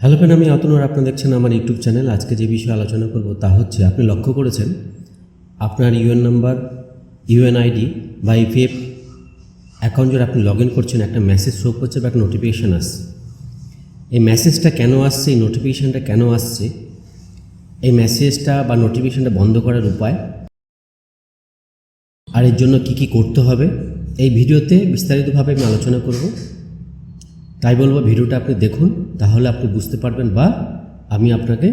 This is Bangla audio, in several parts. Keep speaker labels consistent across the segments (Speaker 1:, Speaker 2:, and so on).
Speaker 1: হ্যালো ফ্রেন্ড আমি অতনুর আপনারা দেখছেন আমার ইউটিউব চ্যানেল আজকে যে বিষয়ে আলোচনা করব তা হচ্ছে, আপনি লক্ষ্য করেছেন? আপনার ইউএন নাম্বার ইউএন আইডি বা ইপিএফ অ্যাকাউন্ট যদি আপনি লগ ইন করছেন, একটা মেসেজ শো করছে বা একটা নোটিফিকেশান আসছে। এই মেসেজটা কেন আসছে, এই নোটিফিকেশানটা কেন আসছে, এই মেসেজটা বা নোটিফিকেশানটা বন্ধ করার উপায়, আর এর জন্য কি কি করতে হবে, এই ভিডিওতে বিস্তারিতভাবে আমি আলোচনা করব। তাই বলব ভিডিওটা আপনি দেখুন, তাহলে আপনি বুঝতে পারবেন বা আমি আপনাকে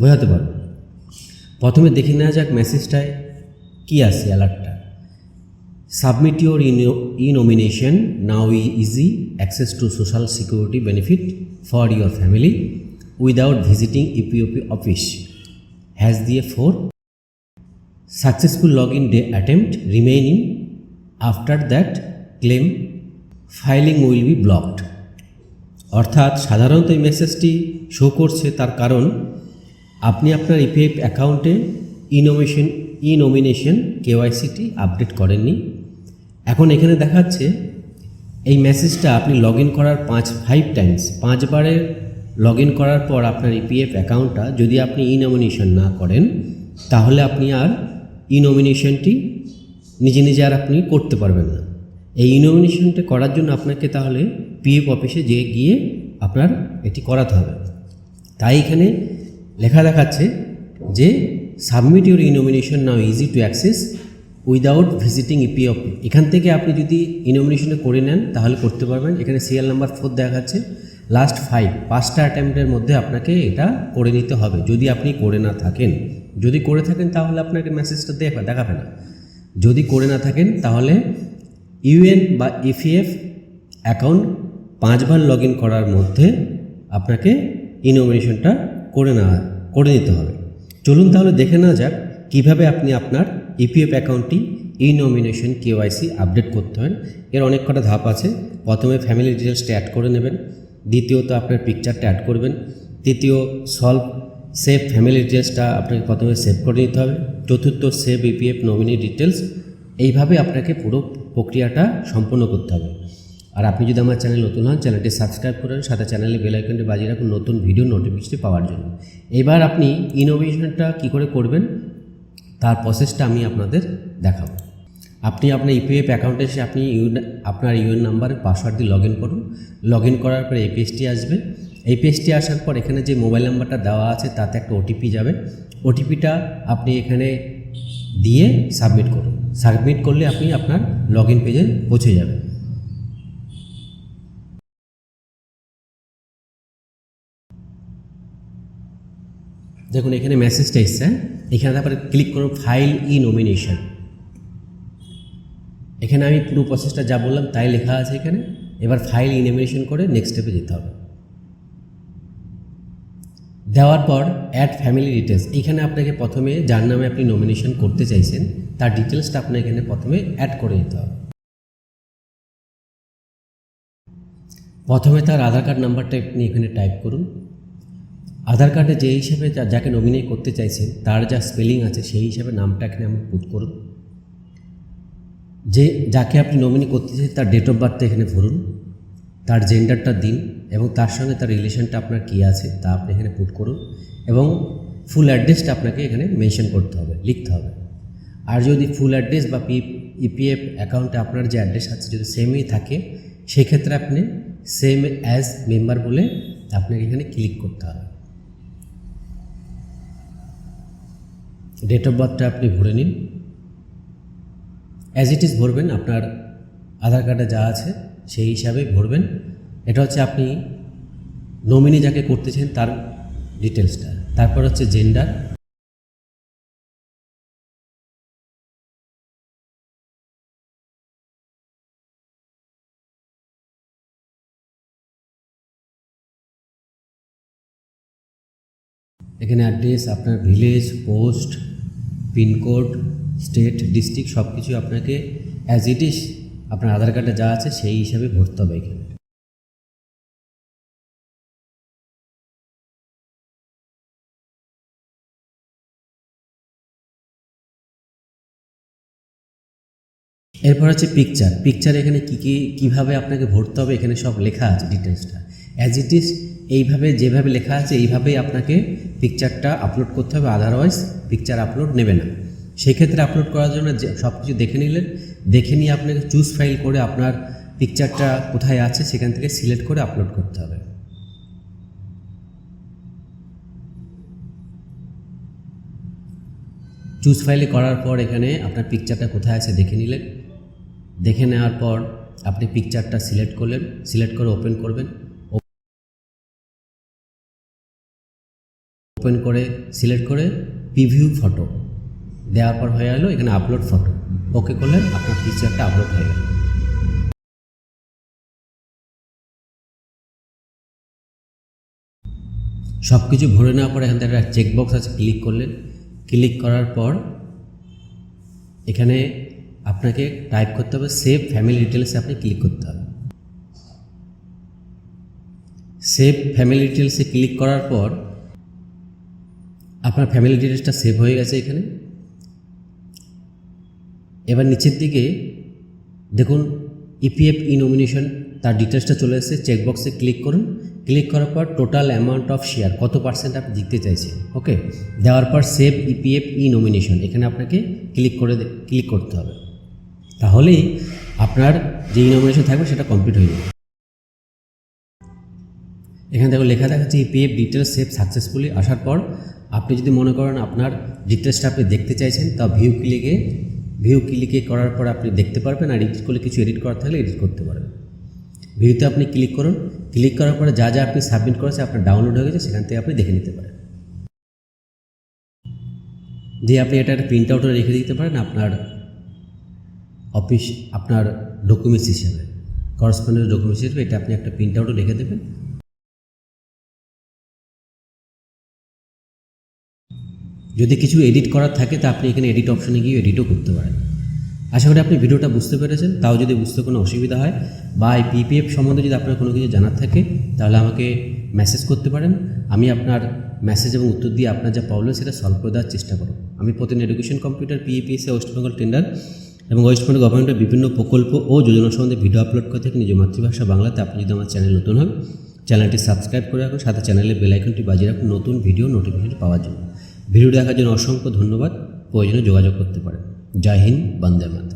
Speaker 1: বোঝাতে পারব। প্রথমে দেখে নেওয়া যাক মেসেজটায় কী আছে অ্যালার্টটা। Submit your e nomination now e, easy access to social security benefit for your family without visiting EPFO office. Has দিয়ে four, successful log in day attempt remaining, after that claim, filing will be blocked অর্থাৎ সাধারণত এই মেসেজটি শো করছে তার কারণ, আপনি আপনার ইপিএফ অ্যাকাউন্টে ইনোভেশন ই নমিনেশন কেওয়াইসিটি আপডেট করেননি। এখন এখানে দেখাচ্ছে, এই মেসেজটা আপনি লগ ইন করার পাঁচ ফাইভ টাইমস পাঁচবারের লগ ইন করার পর আপনার ইপিএফ অ্যাকাউন্টটা যদি আপনি ই নমিনেশন না করেন, তাহলে আপনি আর ই নমিনেশনটি নিজে নিজে আর আপনি করতে পারবেন না। এই ই নমিনেশনটা করার জন্য আপনাকে তাহলে পিএফ অফিসে যে গিয়ে আপনার এটি করাতে হবে। তাই এখানে লেখা দেখাচ্ছে যে submit your e nomination now easy to access without visiting EPF এখান থেকে আপনি যদি ইনোমিনেশনে করে নেন, তাহলে করতে পারবেন। এখানে সিরিয়াল নাম্বার ফোর দেখাচ্ছে। লাস্ট ফাইভ পাঁচটা অ্যাটেম্পটের মধ্যে আপনাকে এটা করে নিতে হবে। যদি আপনি করে না থাকেন, যদি করে থাকেন, তাহলে আপনাকে মেসেজটা দেখা, দেখাবে না। যদি করে না থাকেন, তাহলে ইউএন বা ইপিএফ অ্যাকাউন্ট পাঁচবার লগ ইন করার মধ্যে আপনাকে ইনোমিনেশনটা করে নেওয়া, করে নিতে হবে। চলুন তাহলে দেখে নেওয়া যাক কীভাবে আপনি আপনার ইপিএফ অ্যাকাউন্টটি ই নমিনেশন কেওয়াইসি আপডেট করতে হয়। এর অনেক কটা ধাপ আছে। প্রথমে ফ্যামিলি ডিটেলসটা অ্যাড করে নেবেন। দ্বিতীয়ত আপনার পিকচারটা অ্যাড করবেন। তৃতীয় সলভ সেভ ফ্যামিলি ডিটেলসটা আপনাকে প্রথমে সেভ করে নিতে হবে। চতুর্থ সেভ ইপিএফ নমিনি ডিটেলস এইভাবে আপনাকে পুরো প্রক্রিয়াটা সম্পন্ন করতে হবে। আর আপনি যদি আমার চ্যানেল নতুন হন, চ্যানেলটি সাবস্ক্রাইব করেন সাথে চ্যানেলে বেল আইকনটি বাজিয়ে রাখুন নতুন ভিডিও নোটিফিকেশনটি পাওয়ার জন্য। এবার আপনি ইনোভেশনটা কী করে করবেন, তার প্রসেসটা আমি আপনাদের দেখাবো। আপনি আপনার ইপিএফ অ্যাকাউন্টে এসে আপনি আপনার ইউএন নাম্বারে পাসওয়ার্ড দিয়ে লগ ইন করুন। লগ ইন করার পরে পেজটি আসবে। পেজটি আসার পর এখানে যে মোবাইল নাম্বারটা দেওয়া আছে, তাতে একটা ওটিপি যাবে। ওটিপিটা আপনি এখানে দিয়ে সাবমিট করুন। সাবমিট করলে আপনি আপনার লগ ইন পেজে পৌঁছে যাবেন। দেখুন, এখানে মেসেজটা এসছে। এখানে তারপরে ক্লিক করুন ফাইল ই নমিনেশন এখানে আমি পুরো প্রসেসটা যা বললাম তাই লেখা আছে এখানে। এবার ফাইল ই নমিনেশন করে নেক্সট স্টেপে যেতে হবে। দেওয়ার পর অ্যাড ফ্যামিলি ডিটেলস এখানে আপনাকে প্রথমে যার নামে আপনি নমিনেশন করতে চাইছেন, তার ডিটেলসটা আপনার এখানে প্রথমে অ্যাড করে দিতে হবে। প্রথমে তার আধার কার্ড নাম্বারটা আপনি এখানে টাইপ করুন। আধার কার্ডে যে হিসেবে যাকে নমিনেট করতে চাইছেন, তার যা স্পেলিং আছে, সেই হিসাবে নামটা এখানে আপনি পুট করুন। যে যাকে আপনি নমিনি করতে চাইছেন, তার ডেট অফ বার্থটা এখানে ভরুন তার জেন্ডারটা দিন, এবং তার সঙ্গে তার রিলেশনটা আপনার কী আছে, তা আপনি এখানে পুট করুন, এবং ফুল অ্যাড্রেসটা আপনাকে এখানে মেনশন করতে হবে, লিখতে হবে। আর যদি ফুল অ্যাড্রেস বা পি ইপিএফ অ্যাকাউন্টে আপনার যে অ্যাড্রেস আছে, যদি সেমই থাকে, সেক্ষেত্রে আপনি সেম অ্যাজ মেম্বার বলে আপনাকে এখানে ক্লিক করতে হবে। ডেট অফ বার্থটা আপনি ভরে নিন। অ্যাজ ইট ইজ ভরবেন, আপনার আধার কার্ডে যা আছে, সেই হিসাবে ভরবেন। এটা হচ্ছে আপনি নমিনি যাকে করতেছেন তার ডিটেলসটা তারপর হচ্ছে জেন্ডার এখানে অ্যাড্রেস আপনার village post pincode state district সব কিছু আপনাকে অ্যাজ ইট ইজ আপনার আধার কার্ডে যা আছে সেই হিসাবে ভরতে হবে এখানে। এরপর হচ্ছে পিকচার পিকচার এখানে কী কী, কীভাবে আপনাকে ভরতে হবে, এখানে সব লেখা আছে ডিটেলসটা অ্যাজ ইট ইজ এইভাবে, যেভাবে লেখা আছে, এইভাবেই আপনাকে পিকচারটা আপলোড করতে হবে। আদারওয়াইজ পিকচার আপলোড নেবে না। সেই ক্ষেত্রে আপলোড করার জন্য সব কিছু দেখে নিলেন। দেখে নিয়ে আপনাকে চুজ ফাইল করে আপনার পিকচারটা কোথায় আছে, সেখান থেকে সিলেক্ট করে আপলোড করতে হবে। চুজ ফাইলে করার পর এখানে আপনার পিকচারটা কোথায় আছে দেখে নিলেন। দেখে নেওয়ার পর আপনি পিকচারটা সিলেক্ট করলেন। সিলেক্ট করে ওপেন করবেন। ওপেন করে সিলেক্ট করে প্রিভিউ ফটো দেওয়ার পর হয়ে গেলো এখানে আপলোড ফটো ওকে করলেন, আপনার পিকচারটা আপলোড হয়ে গেল। সব কিছু ভরে নেওয়ার পর এখান থেকে একটা চেকবক্স আছে ক্লিক করলেন। ক্লিক করার পর এখানে আপনাকে টাইপ করতে হবে সেভ ফ্যামিলি ডিটেলসে আপনি ক্লিক করতে হবে। সেভ ফ্যামিলি ডিটেলসে ক্লিক করার পর আপনার ফ্যামিলি ডিটেলসটা সেভ হয়ে গেছে এখানে। এবার নিচের দিকে দেখুন ইপিএফ ই নমিনেশন তার ডিটেলসটা চলে এসেছে। চেকবক্সে ক্লিক করুন। ক্লিক করার পর টোটাল অ্যামাউন্ট অফ শেয়ার কত পার্সেন্ট আপনি দিতে চাইছেন ওকে দেওয়ার পর সেভ ইপিএফ ই নমিনেশন এখানে আপনাকে ক্লিক করে ক্লিক করতে হবে। তাহলেই আপনার যে ই নমিনেশন থাকবে সেটা কমপ্লিট হয়ে যাবে। এখানে দেখো লেখা দেখাচ্ছে ইপিএফ ডিটেলস সেভ সাকসেসফুলি আসার পর আপনি যদি মনে করেন আপনার ডিটেলসটা আপনি দেখতে চাইছেন, তা ভিউ ক্লিকে ভিউ ক্লিকে করার পর আপনি দেখতে পারবেন আর এডিট করলে কিছু এডিট করার থাকলে এডিট করতে পারবেন। ভিউতে আপনি ক্লিক করুন ক্লিক করার পরে যা যা আপনি সাবমিট করেছে আপনার ডাউনলোড হয়ে গেছে, সেখান থেকে আপনি দেখে নিতে পারেন। দিয়ে আপনি এটা একটা প্রিন্ট আউটও রেখে দিতে পারেন আপনার অফিস আপনার ডকুমেন্টস হিসেবে করসপন্ডেন্স ডকুমেন্টস হিসেবে, এটা আপনি একটা প্রিন্ট আউটও রেখে দেবেন। যদি কিছু এডিট করার থাকে, তা আপনি এখানে এডিট অপশনে গিয়ে এডিটও করতে পারেন। আশা করি আপনি ভিডিওটা বুঝতে পেরেছেন। তাও যদি বুঝতে কোনো অসুবিধা হয় বা এই পিপিএফ সম্বন্ধে যদি আপনার কোনো কিছু জানার থাকে, তাহলে আমাকে মেসেজ করতে পারেন। আমি আপনার মেসেজ এবং উত্তর দিয়ে আপনার যা প্রবলেম সেটা সলভ করে দেওয়ার চেষ্টা করব। আমি প্রতিদিন এডুকেশন কম্পিউটার পিএপিএসে ওয়েস্ট বেঙ্গল টেন্ডার এবং ওয়েস্ট বেঙ্গল গভর্নমেন্টের বিভিন্ন প্রকল্প ও যোজনা সম্বন্ধে ভিডিও আপলোড করে থাকি। নিজ মাতৃভাষা বাংলাতে। আপনি যদি আমার চ্যানেল নতুন হন চ্যানেলটি সাবস্ক্রাইব করে রাখুন। সাথে চ্যানেলের বেলাইকনটি বাজিয়ে রাখুন। নতুন ভিডিও নোটিফিকেশন পাওয়ার জন্য। ভিডিও দেখার জন্য অসংখ্য ধন্যবাদ। প্রয়োজনে যোগাযোগ করতে পারেন। জয় হিন্দ বন্দে মাতরম।